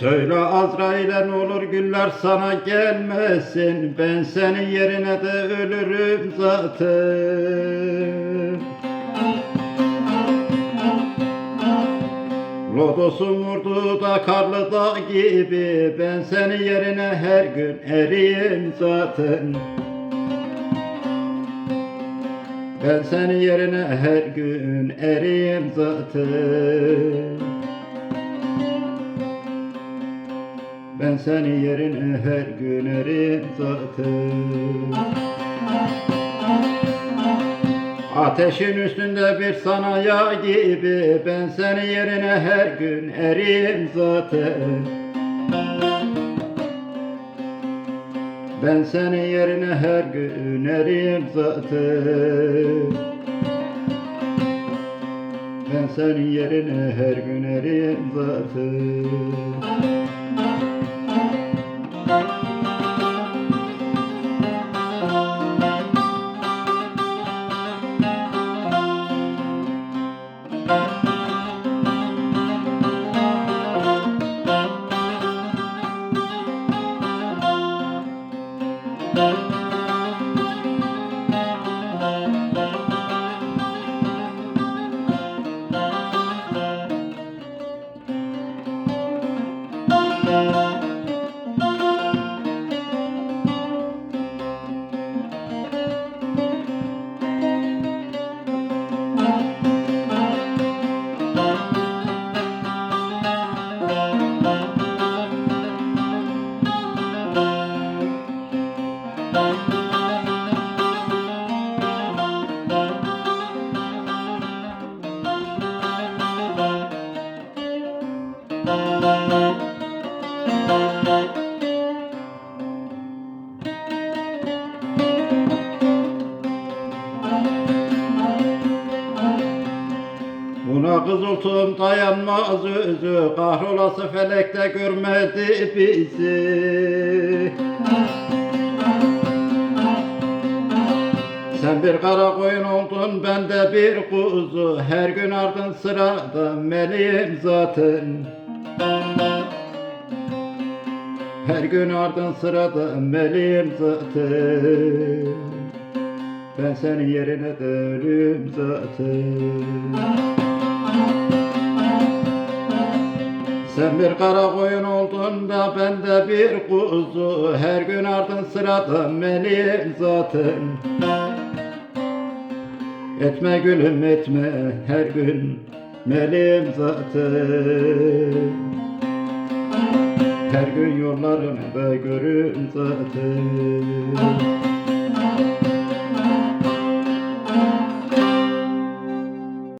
Söyle Azrail'e ne olur güller sana gelmesin. Ben senin yerine de ölürüm zaten. Lodosun vurdu da karlı dağ gibi. Ben senin yerine her gün eriyim zaten. Ben senin yerine her gün eriyim zaten Ben senin yerine her gün erim zaten. Ateşin üstünde bir sanaya gibi Ben senin yerine her gün erim zaten. Ben senin yerine her gün erim zaten. Ben senin yerine her gün erim zaten Kızıltım dayanmaz özü. Kahrolası felekte görmedi bizi. Sen bir kara koyun oldun ben de bir kuzu. Her gün ardın sırada meleğim zaten. Her gün ardın sırada meleğim zaten. Ben senin yerine de ölüm zaten Sen bir kara koyun oldun da ben de bir kuzu. Her gün ardın sırada meleğim zaten Etme gülüm etme her gün meleğim zaten Her gün yollarını da görün zaten